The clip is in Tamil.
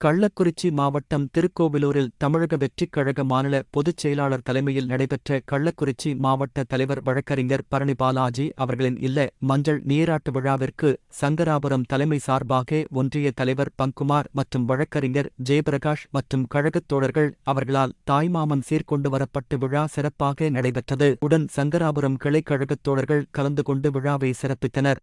கள்ளக்குறிச்சி மாவட்டம் திருக்கோவிலூரில் தமிழக வெற்றிக் கழக மாநில பொதுச் செயலாளர் தலைமையில் நடைபெற்ற கள்ளக்குறிச்சி மாவட்ட தலைவர் வழக்கறிஞர் பரணி பாலாஜி அவர்களின் இல்ல மஞ்சள் நீராட்டு விழாவிற்கு சங்கராபுரம் தலைமை சார்பாக ஒன்றிய தலைவர் பங்குமார் மற்றும் வழக்கறிஞர் ஜெயபிரகாஷ் மற்றும் கழகத் தோழர்கள் அவர்களால் தாய்மாமன் சீர்கொண்டு வரப்பட்டு விழா சிறப்பாக நடைபெற்றது. உடன் சங்கராபுரம் கிளைக்கழகத் தோழர்கள் கலந்து கொண்டு விழாவை சிறப்பித்தனர்.